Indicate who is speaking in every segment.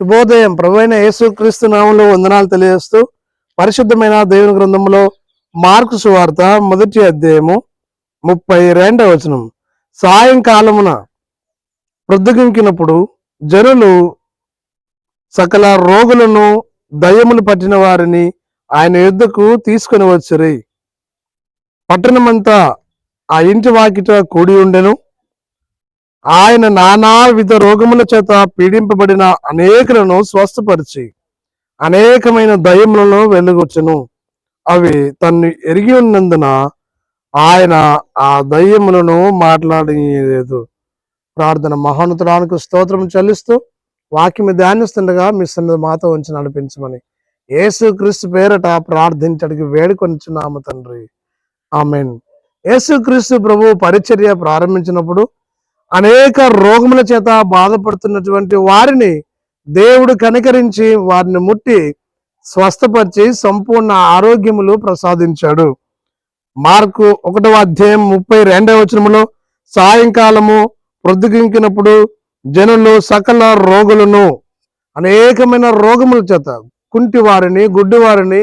Speaker 1: శుభోదయం. ప్రభువైన యేసుక్రీస్తు నామంలో వందనాలు తెలియజేస్తూ పరిశుద్ధమైన దేవుని గ్రంథంలో మార్కు సువార్త మొదటి అధ్యాయము ముప్పై రెండవ వచనం. సాయంకాలమున ప్రొద్దుగింకినప్పుడు జనులు సకల రోగులను దయ్యములు పట్టిన వారిని ఆయన యుద్ధకు తీసుకొని వచ్చిరి. పట్టణమంతా ఆ ఇంటి వాకిట కూడి ఉండెను. ఆయన నానావిధ రోగముల చేత పీడింపబడిన అనేకులను స్వస్థపరిచి అనేకమైన దయములను వెలుగొచ్చును. అవి తన్ను ఎరిగి ఉన్నందున ఆయన ఆ దయ్యములను మాట్లాడలేదు ప్రార్థన మహోన్నతుడానికి స్తోత్రం చెల్లిస్తూ వాక్యం ధ్యానిస్తుండగా మీ సన్నిధి మాతో ఉంచి నడిపించమని యేసు క్రీస్తు పేరట ప్రార్థించడానికి వేడుకొనిచున్నాము తండ్రి. ఆమెన్. యేసు క్రీస్తు ప్రభు పరిచర్య ప్రారంభించినప్పుడు అనేక రోగముల చేత బాధపడుతున్నటువంటి వారిని దేవుడు కనికరించి వారిని ముట్టి స్వస్థపరిచి సంపూర్ణ ఆరోగ్యములు ప్రసాదించాడు. మార్కు ఒకటవ అధ్యాయం ముప్పై రెండవ వచనములో సాయంకాలము ప్రొద్దుగింకినప్పుడు జనులు సకల రోగులను అనేకమైన రోగముల చేత కుంటి వారిని గుడ్డి వారిని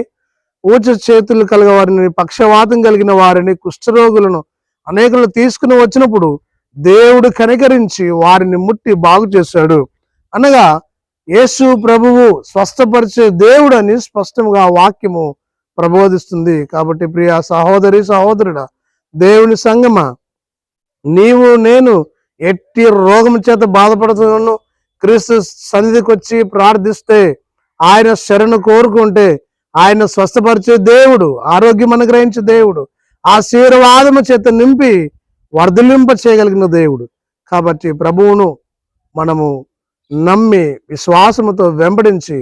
Speaker 1: ఊచ చేతులు కలిగిన వారిని పక్షవాతం కలిగిన వారిని కుష్ఠరోగులను అనేకులు తీసుకుని వచ్చినప్పుడు దేవుడు కనికరించి వారిని ముట్టి బాగు చేశాడు. అనగా యేసు ప్రభువు స్వస్థపరిచే దేవుడు అని స్పష్టంగా వాక్యము ప్రబోధిస్తుంది. కాబట్టి ప్రియ సహోదరి సహోదరుడా దేవుని సంగమా నీవు నేను ఎట్టి రోగం చేత బాధపడుతున్నాను. క్రీస్తు సన్నిధికి వచ్చి ప్రార్థిస్తే ఆయన శరణు కోరుకుంటే ఆయన స్వస్థపరిచే దేవుడు ఆరోగ్యం అనుగ్రహించే దేవుడు ఆశీర్వాదము చేత నింపి వర్ధలింప చేయగలిగిన దేవుడు. కాబట్టి ప్రభువును మనము నమ్మి విశ్వాసముతో వెంబడించి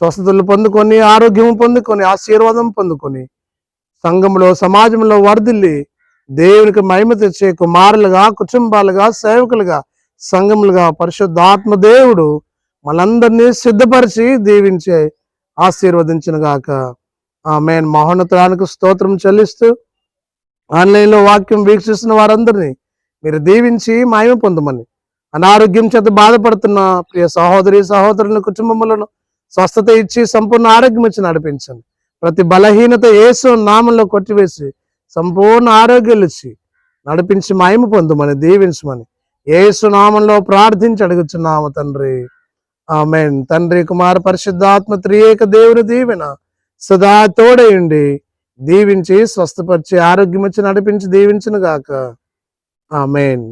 Speaker 1: స్వస్థతలు పొందుకొని ఆరోగ్యం పొందుకొని ఆశీర్వాదం పొందుకొని సంఘంలో సమాజంలో వర్ధిల్లి దేవునికి మహిమ తెచ్చే కుమారులుగా కుటుంబాలుగా సేవకులుగా సంఘములుగా పరిశుద్ధాత్మ దేవుడు మనందరినీ సిద్ధపరిచి దీవించే ఆశీర్వదించిన గాక. ఆమె మేన్ మహోన్నతానికి స్తోత్రం చెల్లిస్తూ ఆన్లైన్లో వాక్యం వీక్షిస్తున్న వారందరినీ మీరు దీవించి మాయం పొందమని అనారోగ్యం చేత బాధపడుతున్న ప్రియ సహోదరి సహోదరుల కుటుంబములను స్వస్థత ఇచ్చి సంపూర్ణ ఆరోగ్యం ఇచ్చి నడిపించండి. ప్రతి బలహీనత యేసు నామంలో కొట్టివేసి సంపూర్ణ ఆరోగ్యాలు ఇచ్చి నడిపించి మాయము పొందమని దీవించమని ఏసు నామంలో ప్రార్థించి అడుగుచున్నాము తండ్రి. ఆమెన్. తండ్రి కుమార్ పరిశుద్ధాత్మ త్రియేక దేవుని దీవెన సదా తోడయుండి దీవించి స్వస్థపరిచి ఆరోగ్యం వచ్చి నడిపించి దీవించును గాక ఆమెన్.